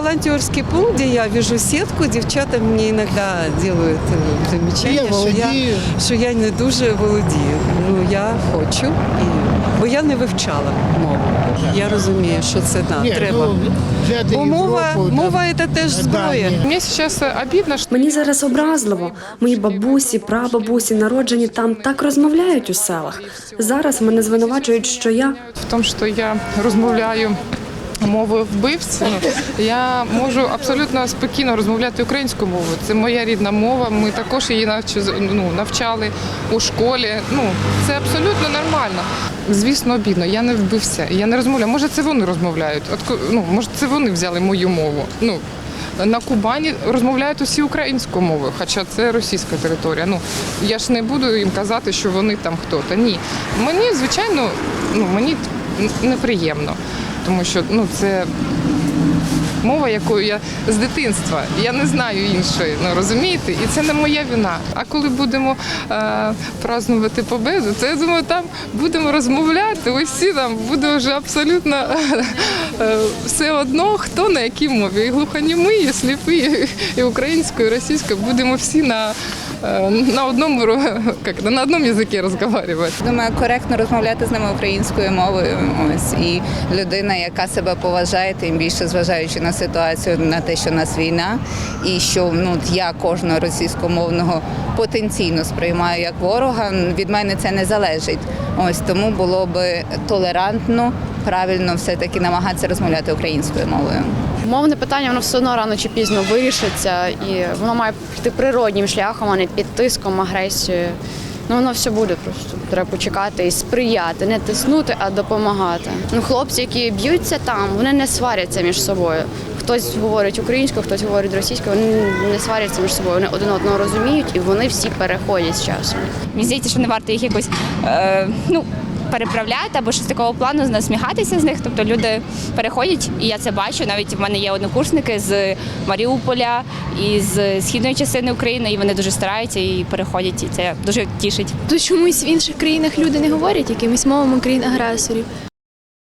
волонтерский пункт, где я вяжу сетку, девчата мне иногда делают э, замечания, Я що я, що я не дуже володію. Ну я хочу, і, бо я не вивчала мову. Я розумію, що це да, Ні, треба. ну, Бо мова, Європу, мова там, це теж зброя. Сейчас э, обидно, Мені зараз образливо. Мої бабусі, прабабусі, народжені там так розмовляють у селах. Зараз мене звинувачують, що я в тому, що я розмовляю мовою вбивць, я можу абсолютно спокійно розмовляти українською мовою. Це моя рідна мова. Ми також її ну, навчали у школі. Ну це абсолютно нормально. Звісно, обідно. Я не вбився. Я не розмовляю. Може, це вони розмовляють. От ну, може, це вони взяли мою мову. Ну на Кубані розмовляють усі українською мовою, хоча це російська територія. Ну я ж не буду їм казати, що вони там хто-то. Ні. Мені, звичайно, ну мені неприємно, тому що ну це. Мова, якою я з дитинства, я не знаю іншої, ну розумієте, і це не моя вина. А коли будемо е, празднувати победу, то я думаю, там будемо розмовляти. Усі там буде вже абсолютно е, все одно, хто на якій мові. І глухонімі, і сліпі, і українською, і російською будемо всі на, е, на одному як, на одному язикі розмовляти. Думаю, коректно розмовляти з ними українською мовою. Ось і людина, яка себе поважає, тим більше зважаючи на ситуацію, на те, що у нас війна, і що ну я кожного російськомовного потенційно сприймаю як ворога. Від мене це не залежить. Ось тому було би толерантно, правильно все таки намагатися розмовляти українською мовою. Мовне питання воно все одно рано чи пізно вирішиться, і воно має піти природнім шляхом, а не під тиском, агресією. Ну воно все буде просто. Треба почекати і сприяти, не тиснути, а допомагати. Ну, хлопці, які б'ються там, вони не сваряться між собою. Хтось говорить українською, хтось говорить російською, вони не сваряться між собою. Вони один одного розуміють і вони всі переходять з часом. Мені здається, що не варто їх якось е, ну, переправляти або щось такого плану насміхатися з них. Тобто люди переходять, і я це бачу. Навіть в мене є однокурсники з Маріуполя і з східної частини України, і вони дуже стараються і переходять, і це дуже тішить. То чомусь в інших країнах люди не говорять якимись мовами країн-агресорів.